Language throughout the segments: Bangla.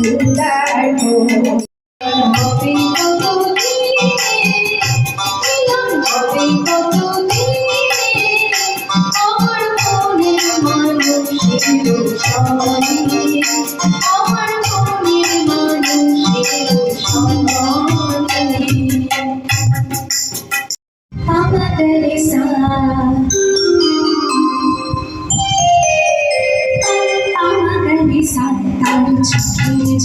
Linda.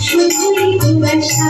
শুধুই কুয়াশা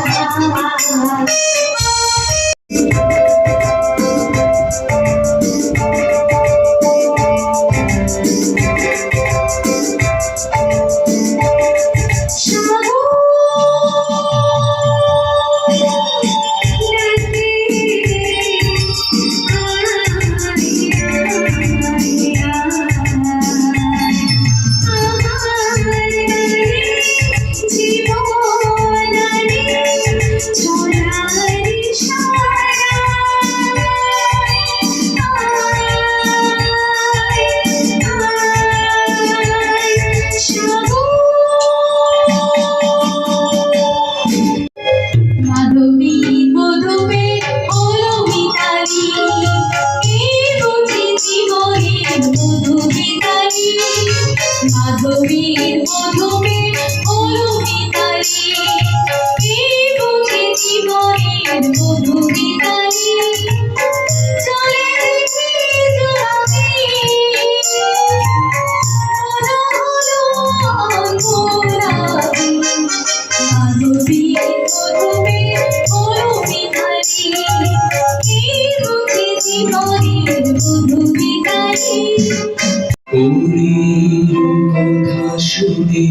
কথা শুনে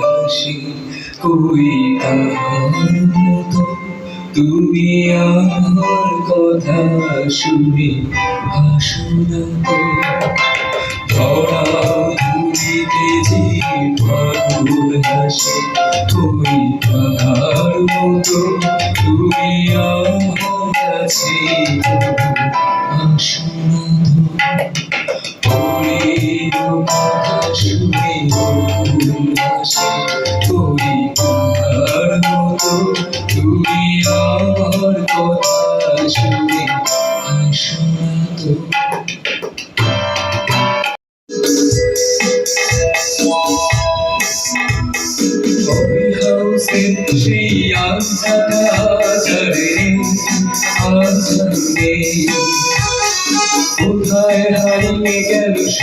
হাসি কই মতো। তুমি আমার কথা শুনে হাসনা ধরা ধুলিতে যে পাগল হাসি কই তাহার মতো। তুমি আমার কাছে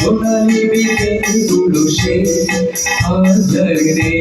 সোনালি বিকেল গুলো সে আধারে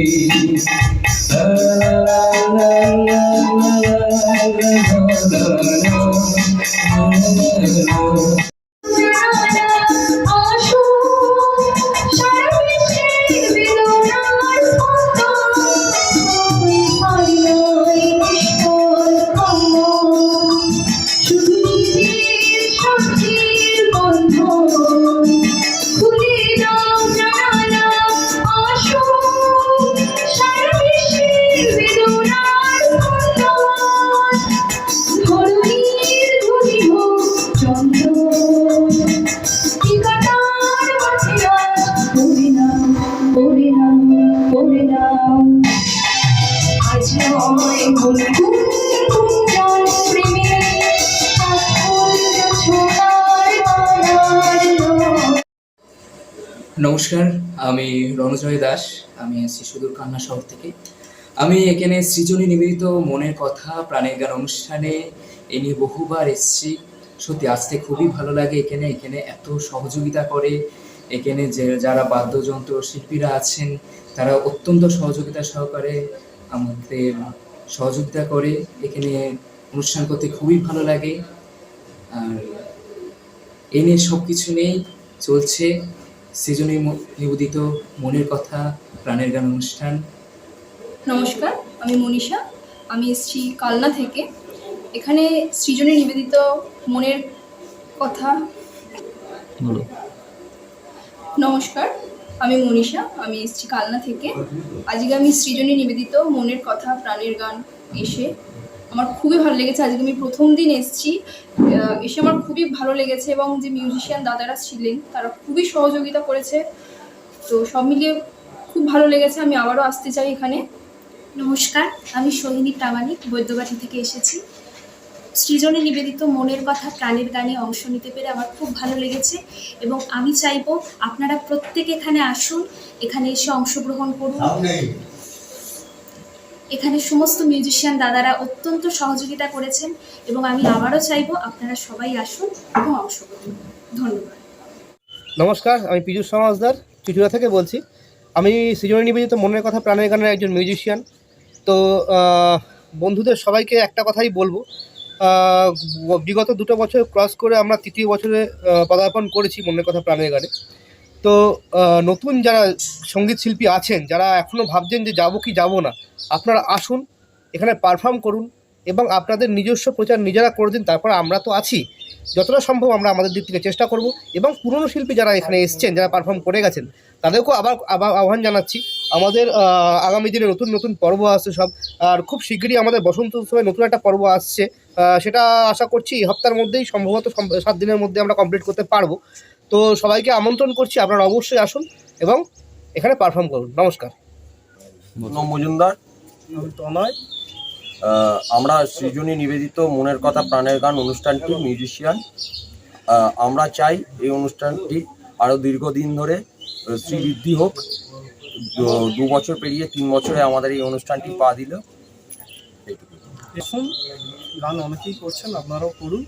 নমস্কার, আমি রণজয় দাস, আমি আছি সুদূর কান্না শহর থেকে। আমি এখানে সৃজনী নিবেদিত মনের কথা, প্রাণের গান অনুষ্ঠানে এ নিয়ে বহুবার এসেছি। সত্যি, আসতে খুবই ভালো লাগে এখানে। এখানে এত সহযোগিতা করে এখানে যে যারা বাদ্যযন্ত্র শিল্পীরা আছেন, তারা অত্যন্ত সহযোগিতা সহকারে আমাদের সহযোগিতা করে এখানে অনুষ্ঠান করতে খুবই ভালো লাগে। আর এ নিয়ে সব কিছু নেই চলছে সৃজনী ম- নিবেদিত মনের কথা প্রাণের গান অনুষ্ঠান। নমস্কার আমি মনীষা। আমি এসেছি কালনা থেকে। এখানে সৃজনী নিবেদিত মনের কথা। নমস্কার আমি মনীষা, আমি এসেছি কালনা থেকে। আজকে আমি সৃজনী নিবেদিত, মনের কথা, প্রাণের গান এসে আমার খুবই ভালো লেগেছে। আজকে আমি প্রথম দিন এসেছি এসে আমার খুবই ভালো লেগেছে এবং যে মিউজিশিয়ান দাদারা ছিলেন, তারা খুবই সহযোগিতা করেছে। তো সব মিলিয়ে খুব ভালো লেগেছে, আমি আবারও আসতে চাই এখানে। নমস্কার, আমি সোহিনী প্রামাণিক, বৈদ্যবাটি থেকে এসেছি। সৃজনে নিবেদিত মনের কথা প্রাণের গানে অংশ নিতে পেরে আমার খুব ভালো লেগেছে এবং আমি চাইব আপনারা প্রত্যেকে এখানে আসুন এখানে এসে অংশগ্রহণ করুন। এখানে সমস্ত মিউজিশিয়ান দাদারা অত্যন্ত সহযোগিতা করেছেন এবং আমি আবারও চাইব আপনারা সবাই আসুন এবং অংশগ্রহণ করুন। ধন্যবাদ। নমস্কার আমি পীযুষ সমাজদার চুচুড়া থেকে বলছি। আমি সৃজনী নিবেদিত মনের কথা প্রাণের গানের একজন মিউজিশিয়ান তো আহ, বন্ধুদের সবাইকে একটা কথাই বলব বিগত দুটো বছর ক্রস করে আমরা তৃতীয় বছরে পদার্পণ করেছি মনের কথা প্রাণের গানে। তো নতুন যারা সংগীত শিল্পী আছেন, যারা এখনও ভাবছেন যে যাব কি যাব না, আপনারা আসুন, এখানে পারফর্ম করুন এবং আপনাদের নিজস্ব প্রচার নিজেরা করে দিন, তারপর আমরা তো আছি। যতটা সম্ভব আমরা আমাদের দিক থেকে চেষ্টা করব এবং পুরনো শিল্পী যারা এখানে এসছেন, যারা পারফর্ম করে গেছেন, তাদেরকেও আবার আহ্বান জানাচ্ছি। আমাদের আগামী দিনে নতুন নতুন পর্ব আসছে সব, আর খুব শীঘ্রই আমাদের বসন্ত উৎসবে নতুন একটা পর্ব আসছে। সেটা আশা করছি এই হপ্তার মধ্যেই সম্ভবত সাত দিনের মধ্যে আমরা কমপ্লিট করতে পারব। তো সবাইকে আমন্ত্রণ করছি আপনারা অবশ্যই আসুন এবং এখানে পারফর্ম করুন। নমস্কার। মজুমদার। তনয়। আমরা সৃজনী নিবেদিত মনের কথা প্রাণের গান অনুষ্ঠানটি মিউজিশিয়ান আমরা চাই এই অনুষ্ঠানটি আরও দীর্ঘদিন ধরে শ্রীবৃদ্ধি হোক। দু- দু বছর পেরিয়ে তিন বছরে আমাদের এই অনুষ্ঠানটি পা দিল। গান অনেকেই করছেন আপনারাও করুন।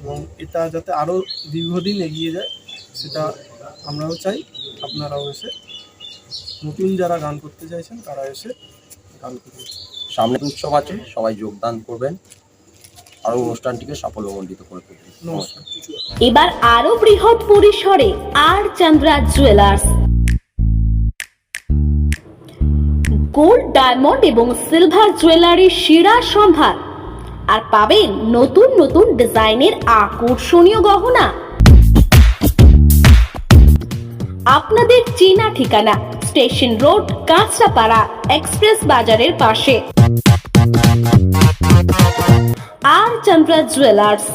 এবং এটা যাতে আরও দীর্ঘদিন এগিয়ে যায় সেটা আমরাও চাই আপনারাও এসে নতুন যারা গান করতে চাইছেন তারা এসে গান করুন। সামনে উৎসব আছে সবাই যোগদান করবেন। আরও অনুষ্ঠানটিকে সাফল্যমণ্ডিত করে তুলবেন। নমস্কার। এবার আরও বৃহৎ পরিসরে আর চন্দ্রা জুয়েলার্স। গোল্ড ডায়মন্ড এবং সিলভার জুয়েলারির সেরা সম্ভার আর পাবেন নতুন নতুন ডিজাইনের আকর্ষণীয় গহনা। আপনাদের চেনা ঠিকানা, স্টেশন রোড, কাঁচরাপাড়া, এক্সপ্রেস বাজারের পাশে। আর চন্দ্রা জুয়েলার্স।